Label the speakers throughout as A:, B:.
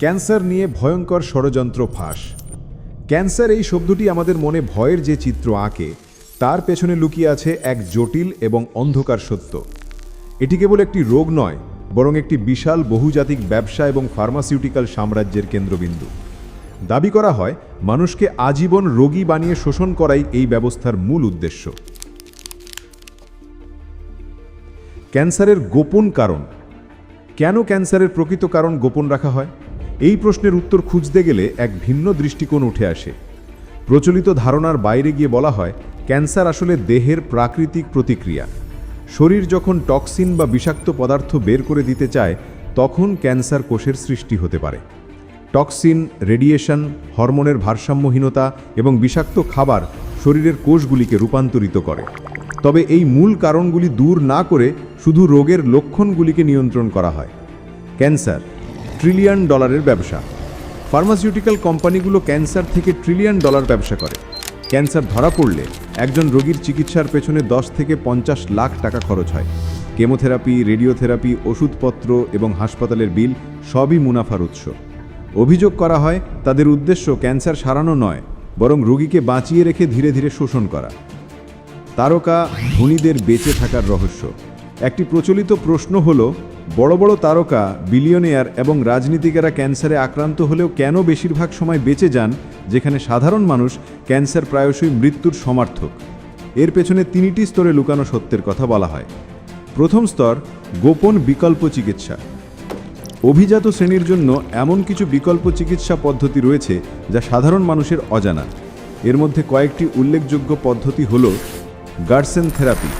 A: Cancer নিয়ে ভয়ঙ্কর ষড়যন্ত্র ফাঁস। ক্যান্সার এই শব্দটি আমাদের মনে ভয়ের যে চিত্র আঁকে, তার পেছনে লুকিয়ে আছে এক জটিল এবং অন্ধকার সত্য। এটি কেবল একটি রোগ নয়, বরং একটি বিশাল বহুজাতিক ব্যবসা এবং ফার্মাসিউটিক্যাল সাম্রাজ্যের কেন্দ্রবিন্দু। দাবি করা হয়, মানুষকে আজীবন রোগী বানিয়ে শোষণ করাই এই ব্যবস্থার মূল উদ্দেশ্য। ক্যান্সারের গোপন কারণ। কেন ক্যান্সারের প্রকৃত কারণ গোপন রাখা হয়? এই প্রশ্নের উত্তর খুঁজতে গেলে এক ভিন্ন দৃষ্টিকোণ উঠে আসে। প্রচলিত ধারণার বাইরে গিয়ে বলা হয়, ক্যান্সার আসলে দেহের প্রাকৃতিক প্রতিক্রিয়া। শরীর যখন টক্সিন বা বিষাক্ত পদার্থ বের করে দিতে চায়, তখন ক্যান্সার কোষের সৃষ্টি হতে পারে। টক্সিন, রেডিয়েশন, হরমোনের ভারসাম্যহীনতা এবং বিষাক্ত খাবার শরীরের কোষগুলিকে রূপান্তরিত করে। তবে এই মূল কারণগুলি দূর না করে শুধু রোগের লক্ষণগুলিকে নিয়ন্ত্রণ করা হয়। ক্যান্সার ট্রিলিয়ন ডলারের ব্যবসা। ফার্মাসিউটিক্যাল কোম্পানিগুলো ক্যান্সার থেকে ট্রিলিয়ন ডলার ব্যবসা করে। ক্যান্সার ধরা পড়লে একজন রোগীর চিকিৎসার পেছনে দশ থেকে পঞ্চাশ লাখ টাকা খরচ হয়। কেমোথেরাপি, রেডিওথেরাপি, ওষুধপত্র এবং হাসপাতালের বিল সবই মুনাফার উৎস। অভিযোগ করা হয়, তাদের উদ্দেশ্য ক্যান্সার সারানো নয়, বরং রোগীকে বাঁচিয়ে রেখে ধীরে ধীরে শোষণ করা। তারকা ধনীদের বেঁচে থাকার রহস্য। একটি প্রচলিত প্রশ্ন হল বড় বড় তারকা, বিলিয়নিয়ার এবং রাজনীতিকেরা ক্যান্সারে আক্রান্ত হলেও কেন বেশিরভাগ সময় বেঁচে যান, যেখানে সাধারণ মানুষ ক্যান্সার প্রায়শই মৃত্যুর সমার্থক? এর পেছনে তিনটি স্তরে লুকানো সত্যের কথা বলা হয়। প্রথম স্তর, গোপন বিকল্প চিকিৎসা। অভিজাত শ্রেণির জন্য এমন কিছু বিকল্প চিকিৎসা পদ্ধতি রয়েছে, যা সাধারণ মানুষের অজানা। এর মধ্যে কয়েকটি উল্লেখযোগ্য পদ্ধতি হল গার্সেন থেরাপি।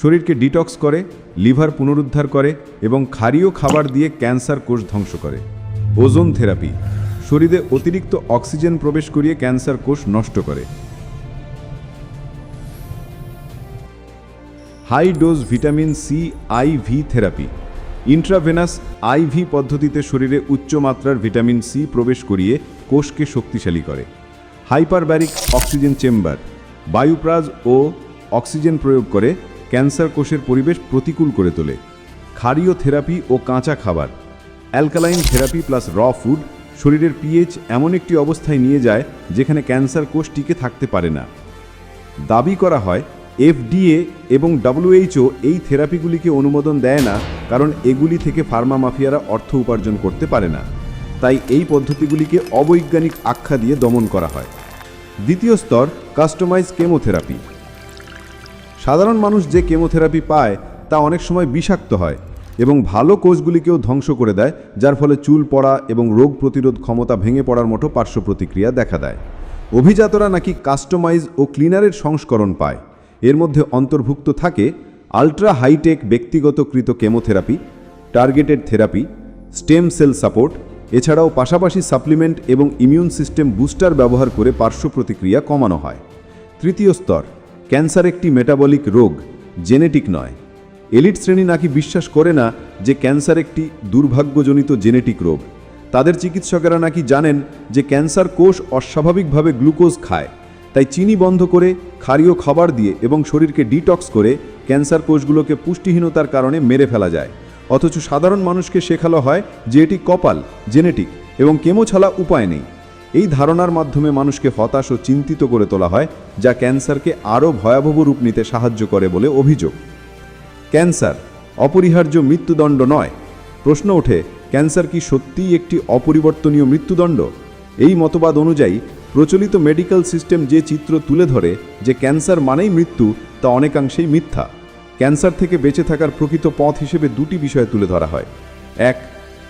A: শরীরকে ডিটক্স করে, লিভার পুনরুদ্ধার করে এবং ক্ষারীয় খাবার দিয়ে ক্যান্সার কোষ ধ্বংস করে। Ozone therapy. শরীরে অতিরিক্ত অক্সিজেন প্রবেশ করিয়ে ক্যান্সার কোষ নষ্ট করে। High dose vitamin C IV therapy. Intravenous IV পদ্ধতিতে শরীরে উচ্চ মাত্রার ভিটামিন সি প্রবেশ করিয়ে কোষকে শক্তিশালী করে। Hyperbaric oxygen chamber. বায়ুপ্রাজ ও অক্সিজেন প্রয়োগ করে ক্যান্সার কোষের পরিবেশ প্রতিকূল করে তোলে। ক্ষারীয় থেরাপি ও কাঁচা খাবার। Alkaline therapy plus raw food শরীরের পিএইচ এমন একটি অবস্থায় নিয়ে যায় যেখানে ক্যান্সার কোষ টিকে থাকতে পারে না। দাবি করা হয়, এফডিএ এবং ডব্লিউএইচও এই থেরাপিগুলিকে অনুমোদন দেয় না কারণ এগুলি থেকে ফার্মা মাফিয়ারা অর্থ উপার্জন করতে পারে না। তাই এই পদ্ধতিগুলিকে অবৈজ্ঞানিক আখ্যা দিয়ে দমন করা হয়। দ্বিতীয় স্তর কাস্টমাইজ কেমোথেরাপি। সাধারণ মানুষ যে কেমোথেরাপি পায়, তা অনেক সময় বিষাক্ত হয় এবং ভালো কোষগুলিকেও ধ্বংস করে দেয়, যার ফলে চুল পড়া এবং রোগ প্রতিরোধ ক্ষমতা ভেঙে পড়ার মতো পার্শ্ব প্রতিক্রিয়া দেখা দেয়। অভিজাতরা নাকি কাস্টমাইজ ও ক্লিনারের সংস্করণ পায়। এর মধ্যে অন্তর্ভুক্ত থাকে ultra hi tech ব্যক্তিগতকৃত chemotherapy, targeted therapy, stem cell support, এছাড়াও পাশাপাশি সাপ্লিমেন্ট এবং ইমিউন সিস্টেম বুস্টার ব্যবহার করে পার্শ্ব প্রতিক্রিয়া কমানো হয়। তৃতীয় স্তর ক্যান্সার একটি মেটাবলিক রোগ জেনেটিক নয়। এলিট শ্রেণি নাকি বিশ্বাস করে না যে ক্যান্সার একটি দুর্ভাগ্যজনিত জেনেটিক রোগ। তাদের চিকিৎসকেরা নাকি জানেন যে ক্যান্সার কোষ অস্বাভাবিকভাবে গ্লুকোজ খায়। তাই চিনি বন্ধ করে ক্ষারীয় খাবার দিয়ে এবং শরীরকে ডিটক্স করে ক্যান্সার কোষগুলোকে পুষ্টিহীনতার কারণে মেরে ফেলা যায়। অথচ সাধারণ মানুষকে শেখানো হয় যে এটি কপাল জেনেটিক এবং কেমো ছাড়া উপায় নেই। এই ধারণার মাধ্যমে মানুষকে হতাশ ও চিন্তিত করে তোলা হয়, যা ক্যান্সারকে আরও ভয়াবহ রূপ নিতে সাহায্য করে বলে অভিযোগ। ক্যান্সার, অপরিহার্য মৃত্যুদণ্ড নয়। প্রশ্ন ওঠে, ক্যান্সার কি সত্যিই একটি অপরিবর্তনীয় মৃত্যুদণ্ড? এই মতবাদ অনুযায়ী, প্রচলিত মেডিকেল সিস্টেম যে চিত্র তুলে ধরে যে ক্যান্সার মানেই মৃত্যু, তা অনেকাংশেই মিথ্যা। ক্যান্সার থেকে বেঁচে থাকার প্রকৃত পথ হিসেবে দুটি বিষয় তুলে ধরা হয়। এক,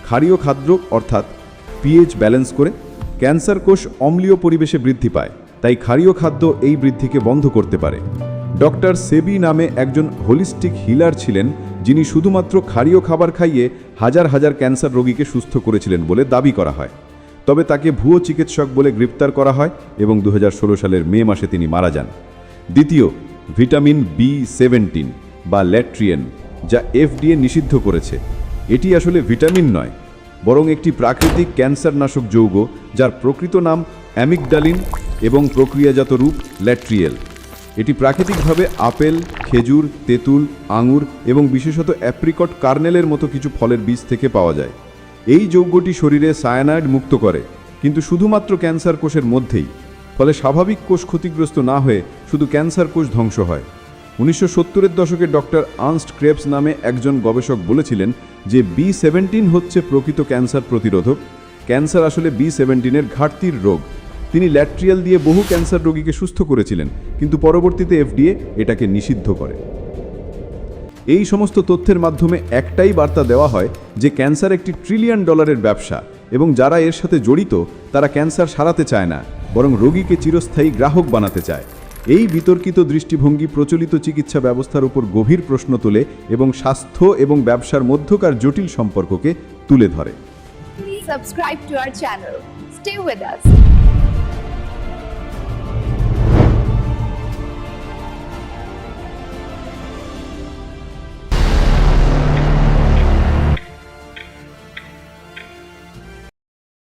A: ক্ষারীয় খাদ্য, অর্থাৎ পিএইচ ব্যালেন্স করে। ক্যান্সার কোষ অম্লীয় পরিবেশে বৃদ্ধি পায়, তাই ক্ষারীয় খাদ্য এই বৃদ্ধিকে বন্ধ করতে পারে। ডক্টর সেবি নামে একজন হোলিস্টিক হিলার ছিলেন, যিনি শুধুমাত্র ক্ষারীয় খাবার খাইয়ে হাজার হাজার ক্যান্সার রোগীকে সুস্থ করেছিলেন বলে দাবি করা হয়। তবে তাকে ভুয়ো চিকিৎসক বলে গ্রেপ্তার করা হয় এবং দু হাজার ষোলো সালের মে মাসে তিনি মারা যান। দ্বিতীয়, ভিটামিন বি সেভেন্টিন বা ল্যাট্রিয়েন, যা এফডিএ নিষিদ্ধ করেছে। এটি আসলে ভিটামিন নয় বরং একটি প্রাকৃতিক ক্যান্সারনাশক যৌগ যার প্রকৃত নাম অ্যামিকডালিন এবং প্রক্রিয়াজাত রূপ ল্যাট্রিয়েল। এটি প্রাকৃতিকভাবে আপেল, খেজুর, তেঁতুল, আঙুর এবং বিশেষত অ্যাপ্রিকট কার্নেলের মতো কিছু ফলের বীজ থেকে পাওয়া যায়। এই যৌগটি শরীরে সায়ানাইড মুক্ত করে, কিন্তু শুধুমাত্র ক্যান্সার কোষের মধ্যেই। ফলে স্বাভাবিক কোষ ক্ষতিগ্রস্ত না হয়ে শুধু ক্যান্সার কোষ ধ্বংস হয়। উনিশশো সত্তরের দশকে ডক্টর আর্নস্ট ক্রেপস নামে একজন গবেষক বলেছিলেন যে বি সেভেন্টিন হচ্ছে প্রকৃত ক্যান্সার প্রতিরোধক। ক্যান্সার আসলে বি সেভেন্টিনের ঘাটতির রোগ। তিনি ল্যাট্রিয়াল দিয়ে বহু ক্যান্সার রোগীকে সুস্থ করেছিলেন, কিন্তু পরবর্তীতে এফডিএ এটাকে নিষিদ্ধ করে। এই সমস্ত তথ্যের মাধ্যমে একটাই বার্তা দেওয়া হয় যে ক্যান্সার একটি ট্রিলিয়ন ডলারের ব্যবসা এবং যারা এর সাথে জড়িত, তারা ক্যান্সার সারাতে চায় না, বরং রোগীকে চিরস্থায়ী গ্রাহক বানাতে চায়। এই বিতর্কিত দৃষ্টিভঙ্গি প্রচলিত চিকিৎসা ব্যবস্থার উপর গভীর প্রশ্ন তোলে এবং স্বাস্থ্য এবং ব্যবসার মধ্যকার জটিল সম্পর্ককে তুলে ধরে
B: subscribe to our channel stay with us.